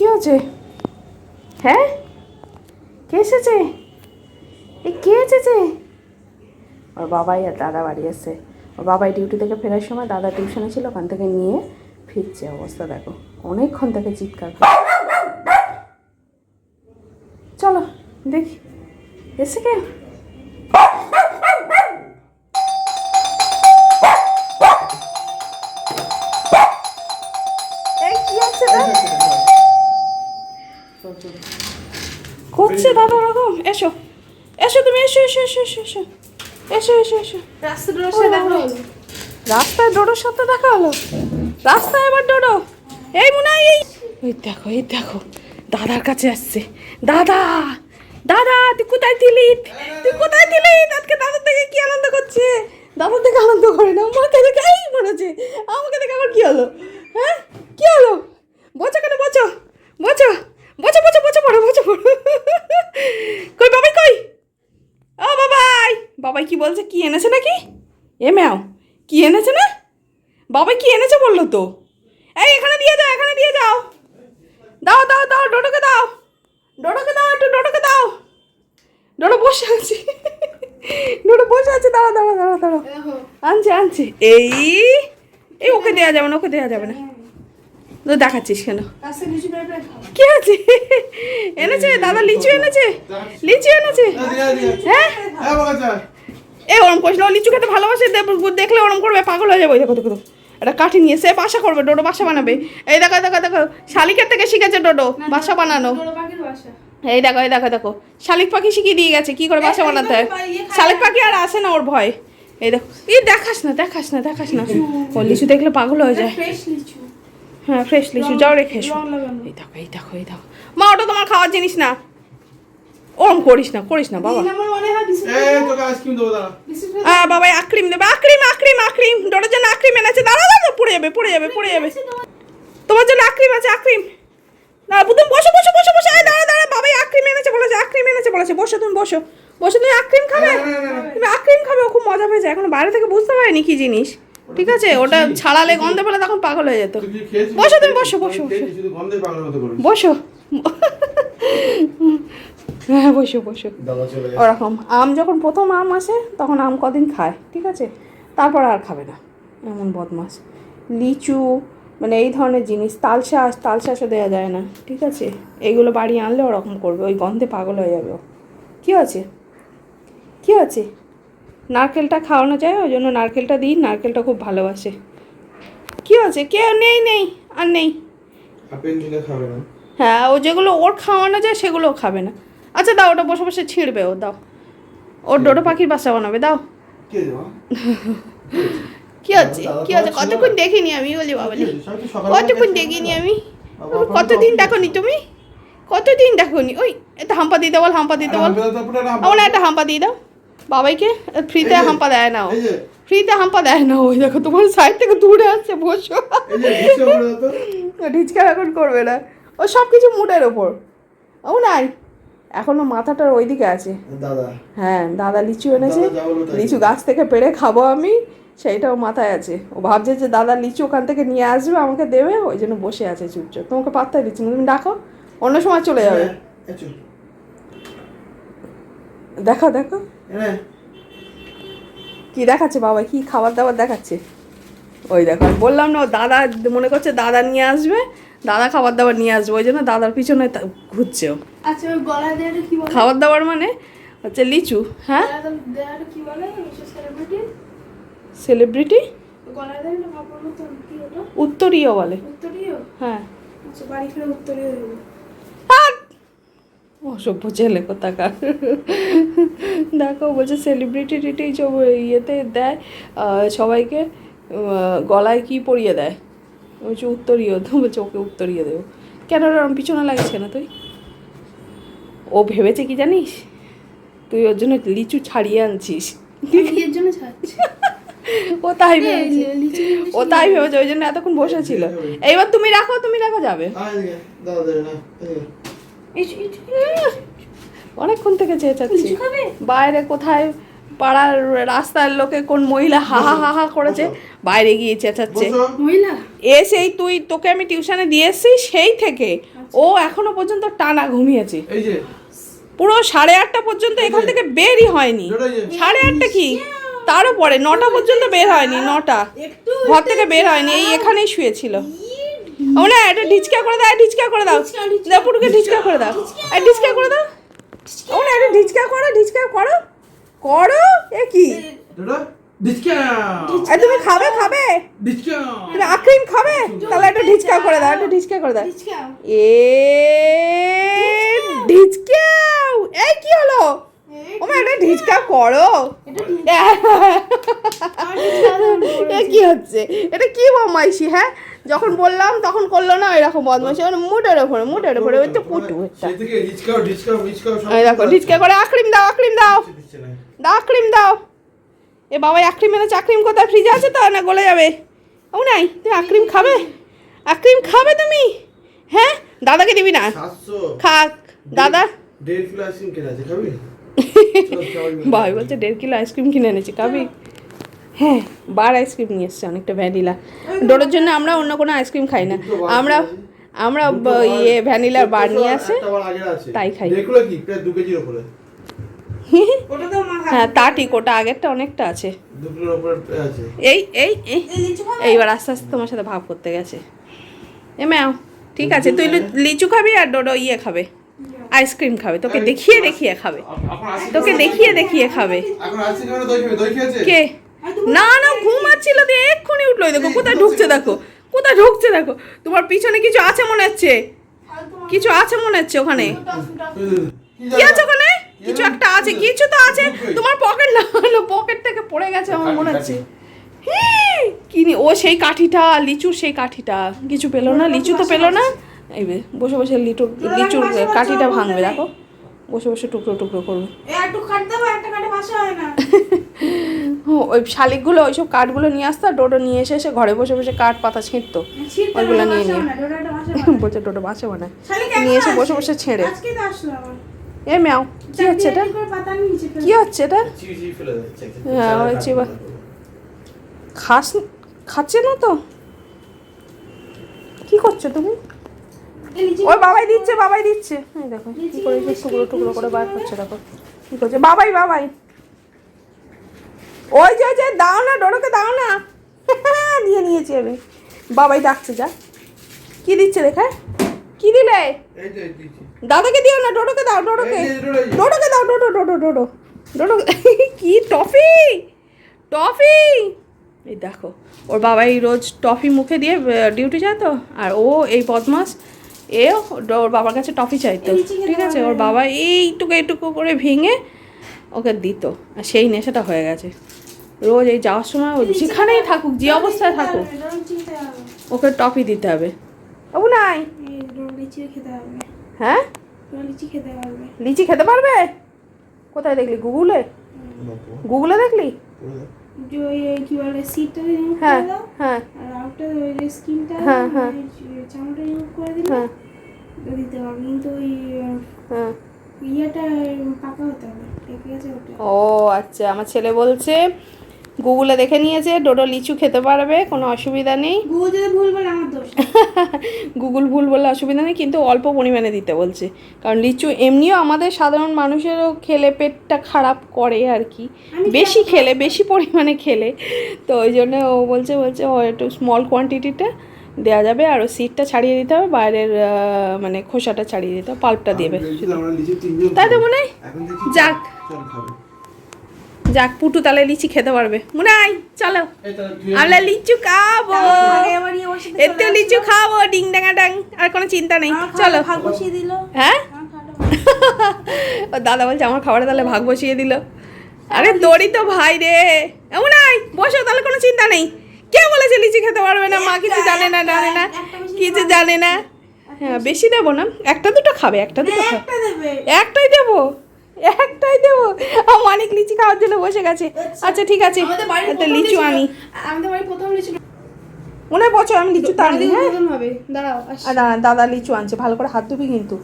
কি হচ্ছে হ্যাঁ? কে এসেছে? এই কে এসেছে? ওর বাবাই আর দাদা বাড়ি এসছে ওর বাবাই ডিউটি থেকে ফেরার সময় দাদা টিউশনে ছিল, ওখান থেকে নিয়ে ফিরছে। অবস্থা দেখো। অনেকক্ষণ থেকে চিৎকার করে। চলো, দেখি। এসে কে করছে দাদা ওরকম এসো। এসো তুমি এসো এসো এসো এসো এসো। এসো এসো এসো। রাস্তায় ডোডোর সাথে দেখা হলো। রাস্তায় আবার ডোডো এই মনে হয় এই দেখো এই দেখো দাদার কাছে আসছে। দাদা দাদা তুই কোথায় ছিলি? তুই কোথায় ছিলি? আজকে দাদার থেকে কি আনন্দ করছে? দাদার থেকে আনন্দ করে না আমাকে দেখে এই মরেছে আমাকে দেখে আবার কি হলো? হ্যাঁ? কি হলো? বচো কেন বচো বচো পড়ো বচো পড়ো কই বাবাই কই? ও বাবাই। বাবাই কি বলছে কি এনেছে নাকি? এ ম্যাও কি এনেছে না? বাবাই কি এনেছে বলল তো? এই এখানে দিয়ে যাও এখানে দিয়ে যাও দাও দাও দাও ডোডোকে দাও। ডোডোকে দাও একটু ডোডোকে দাও। ডোডো বসে আছে। ডোডো বসে আছে দাঁড়া দাঁড়া দাঁড়া দাঁড়া আনছে আনছে। এই এই ওকে দেওয়া যাবে না ওকে দেওয়া যাবে না। তো দেখাচ্ছিস কেন? কি আছে? এনেছে? দাদা লিচু এনেছে? লিচু এনেছে? হ্যাঁ? এ ওরম করিস না। লিচু খেতে ভালোবাসে দেখলে ওরম করবে পাগল হয়ে যাবে। দেখো দেখো। একটা কাঠি নিয়ে সে বাসা করবে ডোডো বাসা বানাবে। এই দেখো দেখো দেখো শালিকের থেকে শিখেছে ডোডো বাসা বানানো। এই দেখো এই দেখো দেখো। শালিক পাখি শিখিয়ে দিয়ে গেছে কি করে বাসা বানাতে হয়? শালিক পাখি আর আসে না ওর ভয়। এই দেখো এই দেখাস না দেখাস না দেখাস না। ও লিচু দেখলে পাগল হয়ে যায়। হ্যাঁ ফ্রেশ লিচু যাও রেখে এসো। এই দেখো এই দেখো এই দেখো। মা ওটা তোমার খাওয়ার জিনিস না। ওরম করিস না করিস না বাবা। হয় বাবা আক্রিম দেবে আক্রিম আক্রিম আক্রিম। ডোরের জন্য আক্রিম এনেছে। দাঁড়া দাঁড়া পড়ে যাবে পড়ে যাবে পড়ে যাবে। তোমার। জন্য আক্রিম আছে আক্রিম। না তুমি বসো বসো বসো বসো। এই দাঁড়া দাঁড়া বাবাই আক্রিম এনেছে বলেছে আক্রিম এনেছে বলেছে। বসো তুমি বসো। বসো তুমি আক্রিম খাবে? তুমি আক্রিম খাবে ও খুব মজা পেয়েছে। এখন বাইরে থেকে বুঝতে পারেনি কি জিনিস। ঠিক আছে? ওটা ছাড়ালে গন্ধে পেলে তখন পাগল হয়ে যেত। বসো তুমি বসো বসো বসো। বসো। হ্যাঁ বসো বসো। ওরকম। আম যখন প্রথম আম আসে তখন আম কদিন খায় ঠিক আছে? তারপর আর খাবে না এমন বদমাস। লিচু মানে এই ধরনের জিনিস তালশাঁস তালশাঁসও দেওয়া যায় না ঠিক আছে? এইগুলো বাড়ি আনলে ওরকম করবে ওই গন্ধে পাগল হয়ে যাবে ও। কী আছে কী আছে নারকেলটা খাওয়ানো যায় ওই জন্য নারকেলটা দিই নারকেলটা খুব ভালোবাসে। কী আছে কে নেই নেই আর নেই। আপেল দিলে খাবে না। হ্যাঁ ও যেগুলো ওর খাওয়ানো যায় সেগুলোও খাবে না। আচ্ছা দাও ওটা বসে বসে ছিঁড়বে ও দাও। ওর ডোডো পাখির বাসা বানাবে দাও। কে আছে কি আছে কতক্ষণ দেখিনি আমি বলি বাবলি কতক্ষণ দেখিনি আমি? কতদিন দেখনি তুমি? কতদিন দেখনি? ওই এটা হাম্পা দিতে বল হাম্পা দিতে বল। আমার একটা হাম্পা দিয়ে দাও। বাবাইকে ফ্রিতে হাম্পা দেয় না ও। ফ্রিতে হাম্পা দেয় না ওই দেখো তোমার সাইড থেকে দূরে আসছে বসো। এই যে নিচে পড়ে তো ঢিচকা এখন করবে না। ও সব কিছু মুডের ওপর। ও নাই। এখনও মাথাটার ওইদিকে আছে। দাদা। হ্যাঁ দাদা লিচু এনেছে। লিচু গাছ থেকে পেড়ে খাব আমি সেইটাও মাথায় আছে। ও ভাবছে যে দাদা লিচু ওখান থেকে নিয়ে আসবে আমাকে দেবে ওই জন্য বসে আছে চুপচাপ। তোমাকে পাত্তাই দিচ্ছি না তুমি ডাকো অন্য সময় চলে যাবে। দেখো দেখো। কি দেখাচ্ছে বাবা কি খাবার দাবার দেখাচ্ছে? ওই দেখো বললাম না ও দাদা মনে করছে দাদা নিয়ে আসবে দাদা খাবার দাবার নিয়ে আসব ওই জন্য দাদার পিছনে ঘুরছেও। খাবার দাবার মানে? হচ্ছে লিচু হ্যাঁ? সেলিব্রিটি উত্তরীয় বলে। হ্যাঁ। অসভ্য ছেলে কোথাকার। দেখো বলছে সেলিব্রিটি টিটি ইয়েতে দেয় সবাইকে গলায় কি পরিয়ে দেয়? বলছে উত্তরীয় তো বলছে ওকে উত্তরীয় দেবো। কেন ওরম পিছনে লাগিস কেন তুই? ও ভেবেছে কি জানিস? তুই ওর জন্য লিচু ছাড়িয়ে আনছিস। বিয়ের জন্য ছাড়ছি? ও তাই ভেবেছে। লিচু ও তাই ভেবেছে ওই জন্য এতক্ষণ বসেছিল। এইবার তুমি রাখো তুমি রাখো যাবে। না। অনেকক্ষণ থেকে চেয়ে চাচ্ছি বাইরে কোথায় পাড়ার রাস্তার লোকে কোন মহিলা হা হা হা হা করেছে? বাইরে গিয়ে চেঁচাচ্ছে। মহিলা? এসেই তুই তোকে আমি টিউশনে দিয়ে এসেছি সেই থেকে ও এখনও পর্যন্ত টানা ঘুমিয়েছে। পুরো সাড়ে আটটা পর্যন্ত এখান থেকে বেরই হয়নি। সাড়ে আটটা কি? তারও পরে নটা পর্যন্ত বের হয়নি নটা। ঘর থেকে বের হয়নি এই এখানেই শুয়েছিল। ও না এটা ঢিচকা করে দাও ঢিচকা করে দাও। পুটুকে ঢিচকা। করে দাও। আর ঢিচকা করে দাও। ও না এটা ঢিচকা করো ঢিচকা করো। করো? এ কি? তুমি খাবে খাবে? তুমি আক্রিম খাবে? তাহলে একটা ঢিচকা করে দাও একটা ঢিচকা করে দাও। এ ঢিচকাও। এই কি হলো? ও মা একটা ঢিচকা। করো। এ কি হচ্ছে? এটা কি বদমাইশি হ্যাঁ? যখন বললাম তখন করল না এরকম বদমাইশি মানে মুটের ওপরে মুটের ওপরে ওই তো পুটু এই দেখো ঢিচকা করে আক্রিম দাও আক্রিম দাও। দাও আক্রিম দাও। এ বাবা আক্রিম এনেছে আক্রিম কোথায়? ফ্রিজে আছে তো? না গলে যাবে। ও নাই তুমি আক্রিম খাবে? আক্রিম খাবে তুমি? হ্যাঁ? দাদাকে দিবি না? খাক দাদা। দেড় কিলো আইসক্রিম কেনা আছে খাবি? ভাই বলছে দেড় কিলো আইসক্রিম কিনে এনেছি খাবি? হ্যাঁ বার আইসক্রিম নিয়ে এসছে অনেকটা ভ্যানিলা। ডোরের জন্য আমরা অন্য কোনো আইসক্রিম খাই না। আমরা আমরা ইয়ে ভ্যানিলার বার নিয়ে আসে তাই খাই। হ্যাঁ তা ঠিক ওটা আগেরটা অনেকটা আছে। এই এই এই এইবার আস্তে আস্তে তোমার সাথে ভাব করতে গেছে। এ ম্যাও ঠিক আছে তুই লি- লিচু খাবি আর ডোডো ইয়ে খাবে। আইসক্রিম খাবে। তোকে দেখিয়ে দেখিয়ে খাবে। তোকে দেখিয়ে দেখিয়ে খাবে। এখন আইসক্রিম দই খাবে? দই খেয়েছে? কে? না না ঘুমাচ্ছিল দিয়ে এক্ষুনি উঠল। এই দেখো কোথায় ঢুকছে দেখো কোথায় ঢুকছে দেখো। তোমার পিছনে কিছু আছে মনে হচ্ছে? কিছু আছে মনে হচ্ছে ওখানে? কি আছে ওখানে? কিছু একটা আছে কিছু তো আছে। তোমার পকেট না না পকেট থেকে পড়ে গেছে আমার মনে হচ্ছে। হিই, কি নি- ও সেই কাঠিটা লিচুর সেই কাঠিটা। কিছু পেল না? লিচু তো পেল না? এইবে বসে বসে লিচুর লিচুর কাঠিটা ভাঙবে দেখো। বসে বসে টুকরো টুকরো করবে। ওই শালিকগুলো ওইসব কাঠগুলো নিয়ে আসতো আর ডোডো নিয়ে এসে এসে ঘরে বসে বসে কাঠ পাতা ছিঁড়তো। ওইগুলো নিয়ে নিয়ে। বলছে ডোডো বাসে বানায়। নিয়ে এসে বসে বসে ছেড়ে। এ ম্যাও কি হচ্ছে এটা? কি হচ্ছে এটা? হ্যাঁ, ওই চিবা। খাস খাচ্ছে না তো? কি করছ তুমি? ওই বাবাই দিচ্ছে বাবাই দিচ্ছে। দেখো কি করে টুকরো টুকরো করে বার করছে দেখো। কি করছে? বাবাই বাবাই। ওই যে যে দাও না ডোডোকে দাও না। নিয়ে নিয়েছি আমি। বাবাই ডাকছে যা। কি দিচ্ছে দেখা? কি দিলে? এই যে দিচ্ছি। দাদাকে দিও না ডোডোকে দাও ডোডোকে। ডোডোকে দাও ডোডো ডোডো ডোডো। ডোডো কি টফি? টফি? এই দেখো ওর বাবাই রোজ টফি মুখে দিয়ে ডিউটি যায় তো আর ও এই বদমাস এ ওর বাবার কাছে টফি চাইতো। ঠিক আছে ওর বাবা এইটুকু এইটুকু করে ভেঙে ওকে দিত আর সেই নেশাটা হয়ে গেছে। রোজ এই যাওয়ার সময় ও যেখানেই থাকুক যে অবস্থায় থাকুক। ওকে টফি দিতে হবে। বাবু নাই? হ্যাঁ? লিচি খেতে পারবে? লিচি খেতে পারবে কোথায় দেখলি? গুগলে? গুগলে দেখলি? ওই হ্যাঁ। হ্যাঁ ওই হ্যাঁ, হ্যাঁ। হ্যাঁ। দিতে পারবে কিন্তু ওই ইয়েটা পাকা হতে হবে। ঠিক আছে ও আচ্ছা। আমার ছেলে বলছে গুগলে দেখে নিয়েছে ডোডো লিচু খেতে পারবে কোনো অসুবিধা নেই। গুগল ভুল বলে আমার দোষ গুগল ভুল বললে অসুবিধা নেই কিন্তু অল্প পরিমাণে দিতে বলছে। কারণ লিচু এমনিও আমাদের সাধারণ মানুষেরও খেলে পেটটা খারাপ করে আর কি। বেশি খেলে বেশি পরিমাণে খেলে। তো ওই জন্য ও বলছে বলছে ও একটু স্মল কোয়ান্টিটিটা দেওয়া যাবে আর সিটটা ছাড়িয়ে দিতে হবে বাইরের মানে খোসাটা ছাড়িয়ে দিতে হবে পাল্পটা দেবে তাই তো মনে হয়? যাক। যাক পুটু তাহলে লিচি খেতে পারবে। মনে হয় চলো। আমরা লিচু খাব। এতে লিচু খাব ডিং ডাঙা ডাং আর কোনো চিন্তা নেই। চলো। ভাগ বসিয়ে দিল। হ্যাঁ? দাদা বলছে আমার খাবারে তাহলে ভাগ বসিয়ে দিল। আরে দড়ি তো ভাই রে। এমন আয় বসো তাহলে কোনো চিন্তা নেই। কে বলেছে লিচি খেতে পারবে না? মা কিছু জানে না জানে না। কিছু জানে না। হ্যাঁ বেশি। দেবো না। একটা দুটো খাবে একটা দুটো খাবে। একটা একটাই দেবো। একটাই দেবো। আমার অনেক লিচি খাওয়ার জন্য বসে গেছে। আচ্ছা ঠিক আছে। একটা লিচু আনি। আমাদের বাড়ির প্রথম লিচু। মনে হয় বছর আমি লিচু তার হ্যাঁ? দাঁড়াও দাদা লিচু আনছে। ভালো করে হাত ধুবি কিন্তু।